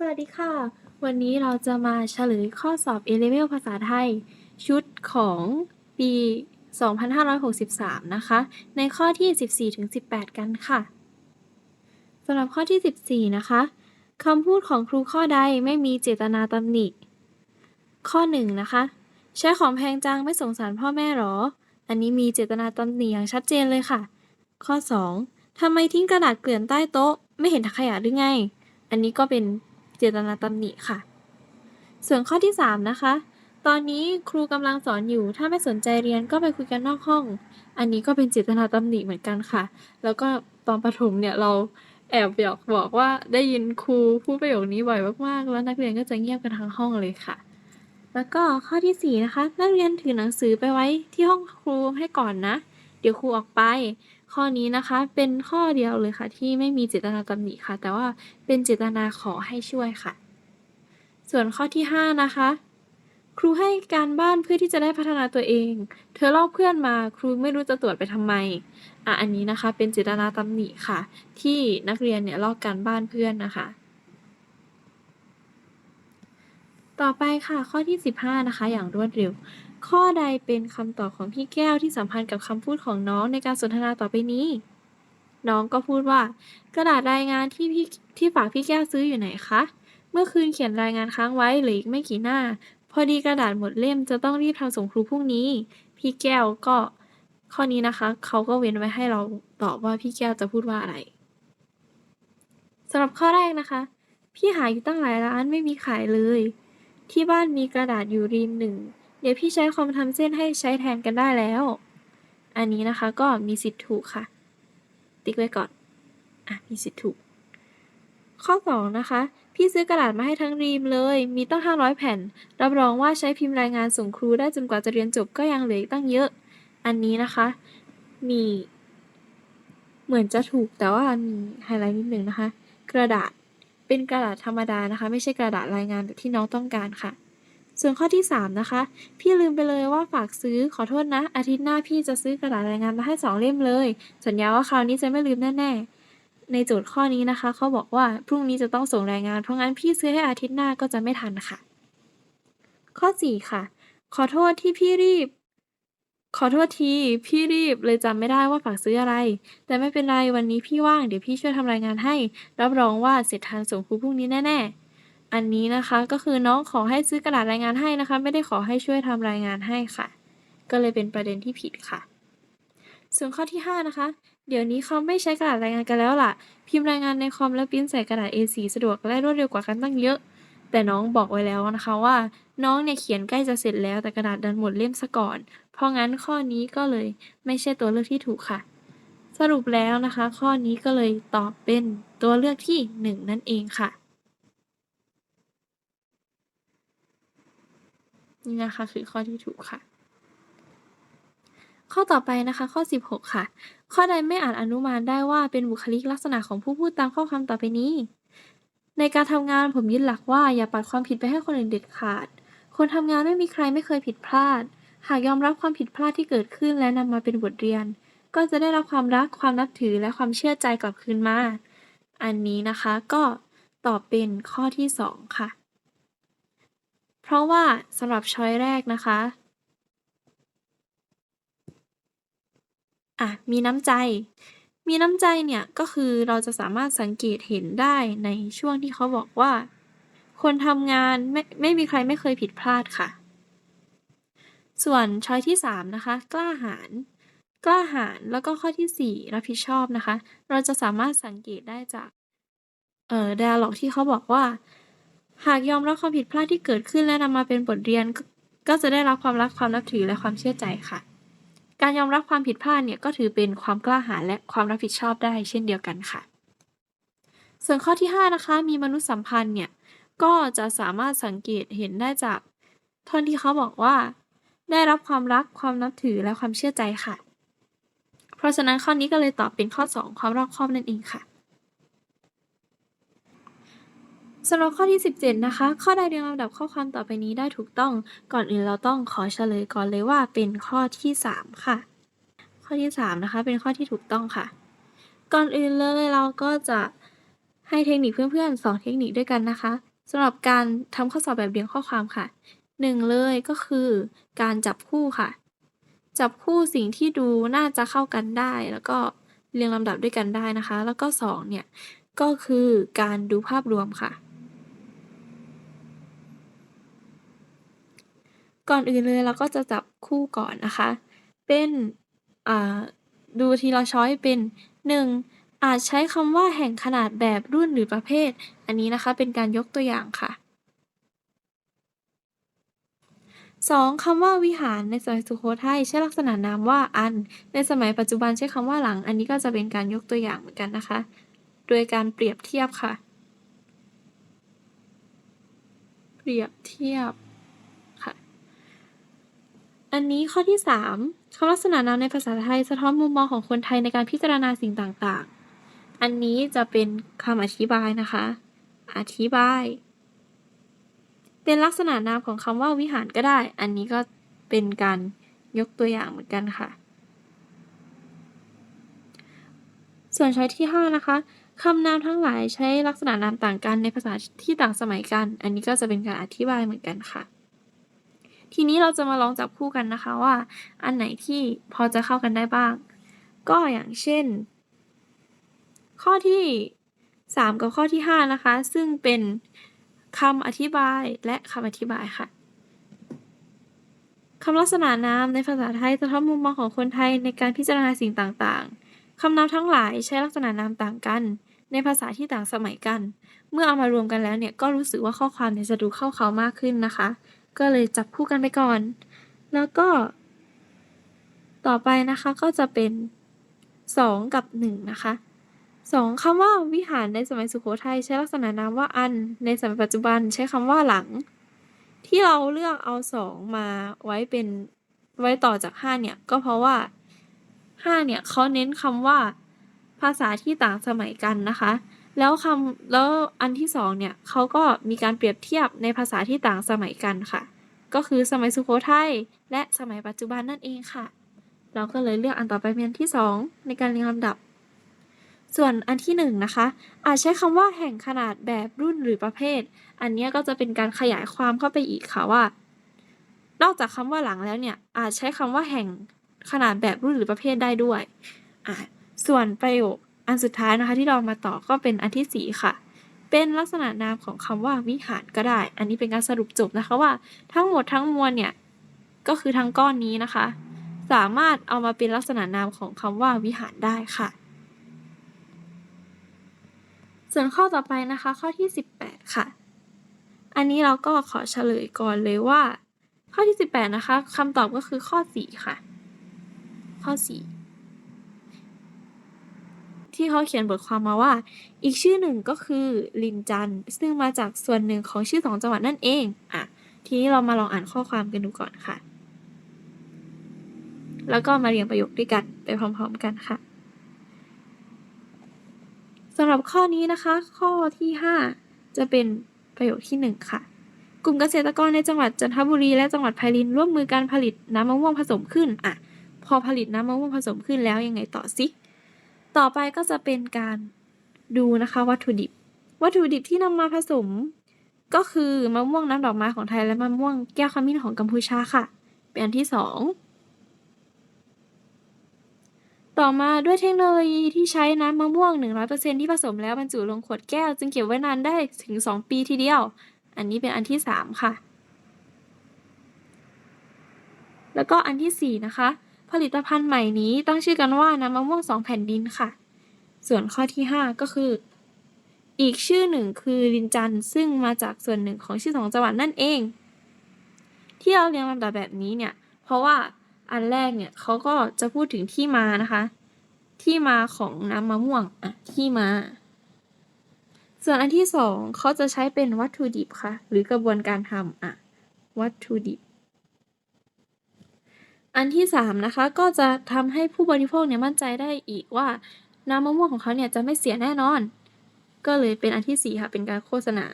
สวัสดีค่ะ วันนี้เราจะมาเฉลยข้อสอบ A-Level ภาษาไทย ชุดของปี 2563 นะคะ ในข้อที่ 14-18 กันค่ะสำหรับข้อที่ 14 นะคะคำพูดของครูข้อใดไม่มีเจตนาตำหนิ ข้อ 1 นะคะ ใช้ของแพงจังไม่สงสารพ่อแม่หรอ อันนี้มีเจตนาตำหนิอย่างชัดเจนเลยค่ะ ข้อ 2ทำไมทิ้งกระดาษเกลื่อนใต้โต๊ะ ไม่เห็นถังขยะหรือไง อันนี้ก็เป็น เจตนาตำหนิค่ะ ส่วนข้อที่ 3 นะคะ ตอนนี้ครูกำลังสอนอยู่ ถ้าไม่สนใจเรียนก็ไปคุยกันนอกห้อง อันนี้ก็เป็นเจตนาตำหนิเหมือนกันค่ะ แล้วก็ตอนประถมเนี่ยเราแอบอยากบอกว่าได้ยินครูพูดประโยคนี้บ่อยมากๆ แล้วนักเรียนก็จะเงียบกันทั้งห้องเลยค่ะ แล้วก็ข้อที่ 4 นะคะ นักเรียนถือหนังสือไปไว้ที่ห้องครูให้ก่อนนะ เดี๋ยวครูออกไป ข้อนี้นะคะเป็นข้อเดียวเลยค่ะที่ไม่มีเจตนาตำหนิค่ะ แต่ว่าเป็นเจตนาขอให้ช่วยค่ะ ส่วนข้อที่ 5 นะคะ ครูให้การบ้านเพื่อที่จะได้พัฒนาตัวเอง เธอลอกเพื่อนมาครูไม่รู้จะตรวจไปทำไมอะอันนี้นะคะเป็นเจตนาตำหนิค่ะ ที่นักเรียนเนี่ยลอกการบ้านเพื่อนนะคะ ต่อไปค่ะข้อที่ 15 นะคะ อย่างรวดเร็ว ข้อใดเป็นคำตอบของพี่แก้วที่สัมพันธ์กับคำพูดของน้องในการสนทนาต่อไปนี้ น้องก็พูดว่า กระดาษรายงานที่พี่ที่ฝากพี่แก้วซื้ออยู่ไหนคะ เมื่อคืนเขียนรายงานค้างไว้เหลืออีกไม่กี่หน้า พอดีกระดาษหมดเล่มจะต้องรีบทำส่งครูพรุ่งนี้ พี่แก้วก็ ข้อนี้นะคะเขาก็เว้นไว้ให้เราตอบว่าพี่แก้วจะพูดว่าอะไรสำหรับข้อแรกนะคะ พี่หาอยู่ตั้งหลายร้านไม่มีขายเลย ที่บ้านมีกระดาษอยู่รีมหนึ่ง เดี๋ยวพี่ใช้คอมทำเส้นให้ใช้แทนกันได้แล้ว อันนี้นะคะก็มีสิทธิ์ถูกค่ะ ติ๊กไว้ก่อน อะ มีสิทธิ์ถูก ข้อ 2 นะคะ พี่ซื้อกระดาษมาให้ทั้งรีมเลย มีตั้ง 500 แผ่น รับรองว่าใช้พิมพ์รายงานส่งครูได้จนกว่าจะเรียนจบก็ยังเหลืออีกตั้งเยอะ อันนี้นะคะ มี เหมือนจะถูกแต่ว่ามีไฮไลท์นิดนึงนะคะ กระดาษ เป็นกระดาษธรรมดานะคะ ไม่ใช่กระดาษรายงานแบบที่น้องต้องการค่ะ ส่วนข้อที่ 3 นะคะ พี่ลืมไปเลยว่าฝากซื้อขอโทษนะ อาทิตย์หน้าพี่จะซื้อกระดาษรายงานมาให้ 2 เล่มเลย สัญญาว่าคราวนี้จะไม่ลืมแน่ๆ ในโจทย์ข้อนี้นะคะ เขาบอกว่าพรุ่งนี้จะต้องส่งรายงาน เพราะงั้นพี่ซื้อให้อาทิตย์หน้าก็จะไม่ทันค่ะ ข้อ 4 ค่ะ ขอโทษที่พี่รีบ ขอโทษทีพี่รีบเลยจำไม่ได้ว่าฝากซื้ออะไร แต่ไม่เป็นไรวันนี้พี่ว่างเดี๋ยวพี่ช่วยทำรายงานให้ รับรองว่าเสร็จทันส่งครูพรุ่งนี้แน่ๆ อันนี้นะคะ ก็คือน้องขอให้ซื้อกระดาษรายงานให้นะคะ ไม่ได้ขอให้ช่วยทำรายงานให้ค่ะ ก็เลยเป็นประเด็นที่ผิดค่ะ ส่วนข้อที่ 5 นะคะ เดี๋ยวนี้เขาไม่ใช้กระดาษรายงานกันแล้วล่ะ พิมพ์รายงานในคอมแล้วปริ้นใส่กระดาษ A4 สะดวกและรวดเร็วกว่ากันตั้งเยอะ แต่น้องบอกไว้แล้วนะคะว่า น้องเนี่ยเขียนใกล้จะเสร็จแล้วแต่กระดาษดันหมดเล่มซะก่อน เพราะงั้นข้อนี้ก็เลยไม่ใช่ตัวเลือกที่ถูกค่ะ สรุปแล้วนะคะ ข้อนี้ก็เลยตอบเป็นตัวเลือกที่ 1 นั่นเองค่ะ นี่นะคะคือข้อที่ถูกค่ะ ข้อต่อไปนะคะ ข้อ 16 ค่ะ ข้อใดไม่อาจอนุมานได้ว่าเป็นบุคลิกลักษณะของผู้พูดตามข้อความต่อไปนี้ ในการทำงานผมยึดหลักว่าอย่าปัดความผิดไปให้คนอื่นเด็ดขาด คนทำงานไม่มีใครไม่เคยผิดพลาด หากยอมรับความผิดพลาดที่เกิดขึ้นและนำมาเป็นบทเรียน ก็จะได้รับความรักความนับถือและความเชื่อใจกลับคืนมา อันนี้นะคะก็ตอบเป็นข้อที่ 2 ค่ะ เพราะว่าสำหรับช้อยแรกนะคะอะมีน้ำใจ มีน้ำใจเนี่ยก็คือเราจะสามารถสังเกตเห็นได้ในช่วงที่เขาบอกว่า คนทำงานไม่ไม่มีใครไม่เคยผิดพลาดค่ะ ส่วนช้อยที่ 3 นะคะ กล้าหาญกล้าหาญแล้วก็ข้อที่ 4 รับผิดชอบนะคะ เราจะสามารถสังเกตได้จากเอ่อ dialog ที่เขาบอกว่า หากยอมรับความผิดพลาดที่เกิดขึ้นและนำมาเป็นบทเรียนก็ก็จะได้รับความรักความนับถือและความเชื่อใจค่ะ การยอมรับความผิดพลาดเนี่ยก็ถือเป็นความกล้าหาญและความรับผิดชอบได้เช่นเดียวกันค่ะ ส่วนข้อที่ 5 นะคะ มีมนุษยสัมพันธ์เนี่ยก็จะสามารถสังเกตเห็นได้จากท่อนที่เขาบอกว่า ได้รับความรักความนับถือและความเชื่อใจค่ะ เพราะฉะนั้นข้อนี้ก็เลยตอบเป็นข้อ 2 ความรอบคอบนั่นเองค่ะ สำหรับข้อที่ 17 นะคะ ข้อใดเรียงลำดับข้อความต่อไปนี้ได้ถูกต้อง ก่อนอื่นเราต้องขอเฉลยก่อนเลยว่าเป็นข้อที่ 3 ค่ะ ข้อที่ 3 นะคะ เป็นข้อที่ถูกต้องค่ะ ก่อนอื่นเลยเราก็จะให้เทคนิคเพื่อนๆสองเทคนิคด้วยกันนะคะสำหรับการทำข้อสอบแบบเรียงข้อความค่ะหนึ่งเลยก็คือการจับคู่ค่ะ จับคู่สิ่งที่ดูน่าจะเข้ากันได้ แล้วก็เรียงลำดับด้วยกันได้นะคะ แล้วก็สองเนี่ยก็คือการดูภาพรวมค่ะ ก่อนอื่นเลยเราก็จะจับคู่ก่อนนะคะ เป็นดูทีละช้อยเป็นหนึ่งอาจใช้คำว่าแห่งขนาดแบบรุ่นหรือประเภท อันนี้นะคะเป็นการยกตัวอย่างค่ะ 2. คำว่าวิหารในสมัยสุโขทัยใช้ลักษณะนามว่าอัน ในสมัยปัจจุบันใช้คำว่าหลัง อันนี้ก็จะเป็นการยกตัวอย่างเหมือนกันนะคะ โดยการเปรียบเทียบค่ะ เปรียบเทียบ อันนี้ข้อที่ 3คำลักษณะนามในภาษาไทยสะท้อนมุมมองของคนไทยในการพิจารณาสิ่งต่างๆ อันนี้จะเป็นคำอธิบายนะคะ อธิบาย เป็นลักษณะนามของคำว่าวิหารก็ได้ อันนี้ก็เป็นการยกตัวอย่างเหมือนกันค่ะ ส่วนช้อยที่ 5 นะคะคำนามทั้งหลายใช้ลักษณะนามต่างกันในภาษาที่ต่างสมัยกัน อันนี้ก็จะเป็นการอธิบายเหมือนกันค่ะ ทีนี้เราจะมาลองจับคู่กันนะคะว่า อันไหนที่พอจะเข้ากันได้บ้าง ก็อย่างเช่น ข้อที่ 3 กับข้อที่ 5 นะคะ ซึ่งเป็นคำอธิบายและคำอธิบายค่ะคำลักษณะนามในภาษาไทยสะท้อนมุมมองของคนไทยในการพิจารณาสิ่งต่างๆ คำนามทั้งหลายใช้ลักษณะนามต่างกัน ในภาษาที่ต่างสมัยกัน เมื่อเอามารวมกันแล้วเนี่ยก็รู้สึกว่าข้อความเนี่ยจะดูเข้าเขามากขึ้นนะคะ ก็เลยจับคู่กันไปก่อน แล้วก็ ต่อไปนะคะก็จะเป็น 2 กับ 1 นะคะ 2. คำว่าวิหารในสมัยสุโขทัยใช้ลักษณะนามว่าอัน ในสมัยปัจจุบันใช้คำว่าหลัง ที่เราเลือกเอา 2 มาไว้เป็นไว้ต่อจาก 5 เนี่ย ก็เพราะว่า 5 เนี่ยเขาเน้นคำว่าภาษาที่ต่างสมัยกันนะคะ แล้วคำแล้วอันที่2เนี่ยเขาก็มีการเปรียบเทียบในภาษาที่ต่างสมัยกันค่ะ ก็คือสมัยสุโขทัยและสมัยปัจจุบันนั่นเองค่ะ เราก็เลยเลือกอันต่อไปเป็นที่2ในการเรียงลำดับ ส่วนอันที่1นะคะ อาจใช้คำว่าแห่งขนาดแบบรุ่นหรือประเภท อันนี้ก็จะเป็นการขยายความเข้าไปอีกค่ะว่า นอกจากคำว่าหลังแล้วเนี่ยอาจใช้คำว่าแห่งขนาดแบบรุ่นหรือประเภทได้ด้วยอะส่วนประโยค อันสุดท้ายนะคะที่เรามาต่อก็เป็นอันที่ 4 ค่ะ เป็นลักษณะนามของคำว่าวิหารก็ได้ อันนี้เป็นการสรุปจบนะคะว่าทั้งหมดทั้งมวลเนี่ยก็คือทั้งก้อนนี้นะคะ สามารถเอามาเป็นลักษณะนามของคำว่าวิหารได้ค่ะ ส่วนข้อต่อไปนะคะข้อที่ 18 ค่ะ อันนี้เราก็ขอเฉลยก่อนเลยว่า ข้อที่ 18 นะคะคำตอบก็คือข้อ 4 ค่ะ ข้อ 4 ที่เขาเขียนบทความมาว่า อีกชื่อหนึ่งก็คือลินจัน ซึ่งมาจากส่วนหนึ่งของชื่อสองจังหวัดนั่นเองอะทีนี้เรามาลองอ่านข้อความกันดูก่อนค่ะ แล้วก็มาเรียงประโยคด้วยกันไปพร้อมๆกันค่ะสำหรับข้อนี้นะคะ ข้อที่ 5 จะเป็นประโยคที่ 1 ค่ะ กลุ่มเกษตรกรในจังหวัดจันทบุรีและจังหวัดไพลินร่วมมือการผลิตน้ำมะม่วงผสมขึ้นอะพอผลิตน้ำมะม่วงผสมขึ้นแล้วยังไงต่อสิ ต่อไปก็จะเป็นการดูนะคะวัตถุดิบ วัตถุดิบที่นำมาผสม ก็คือมะม่วงน้ำดอกไม้ของไทยและมะม่วงแก้วขมิ้นของกัมพูชาค่ะ เป็นอันที่สองต่อมาด้วยเทคโนโลยีที่ใช้น้ำมะม่วง 100%ที่ผสมแล้วบรรจุลงขวดแก้ว จึงเก็บไว้นานได้ถึง 2 ปีทีเดียว อันนี้เป็นอันที่ 3 ค่ะ แล้วก็อันที่ 4 นะคะ ผลิตภัณฑ์ใหม่นี้ตั้งชื่อกันว่าน้ำมะม่วงสองแผ่นดินค่ะ ส่วนข้อที่ 5 ก็คือ อีกชื่อหนึ่งคือลินจันซึ่งมาจากส่วนหนึ่งของชื่อสองจังหวัดนั่นเอง ที่เราเรียงลำดับแบบนี้เนี่ย เพราะว่าอันแรกเนี่ยเขาก็จะพูดถึงที่มานะคะ ที่มาของน้ำมะม่วงอะที่มา ส่วนอันที่สองเขาจะใช้เป็นวัตถุดิบค่ะ หรือกระบวนการทำอะ วัตถุดิบ อันที่สามนะคะก็จะทำให้ผู้บริโภคเนี่ยมั่นใจได้อีกว่าน้ำมะม่วงของเขาเนี่ยจะไม่เสียแน่นอน ก็เลยเป็นอันที่สี่ค่ะ เป็นการโฆษณา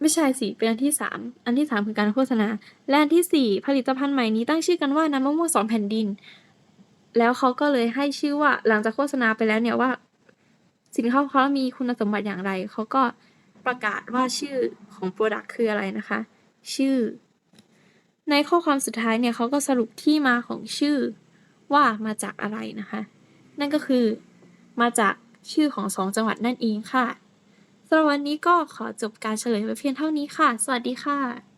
ไม่ใช่สิเป็นอันที่สามอันที่สามคือการโฆษณา และอันที่สี่ผลิตภัณฑ์ใหม่นี้ตั้งชื่อกันว่าน้ำมะม่วงสองแผ่นดิน แล้วเขาก็เลยให้ชื่อว่าหลังจากโฆษณาไปแล้วเนี่ยว่า สินค้าของเขามีคุณสมบัติอย่างไรเขาก็ ประกาศว่าชื่อของ Product คืออะไรนะคะ ชื่อ ในข้อความสุดท้ายเนี่ยเขาก็สรุปที่มาของชื่อว่ามาจากอะไรนะคะ นั่นก็คือมาจากชื่อของสองจังหวัดนั่นเองค่ะสำหรับวันนี้ก็ขอจบการเฉลยไว้เพียงเท่านี้ค่ะ สวัสดีค่ะ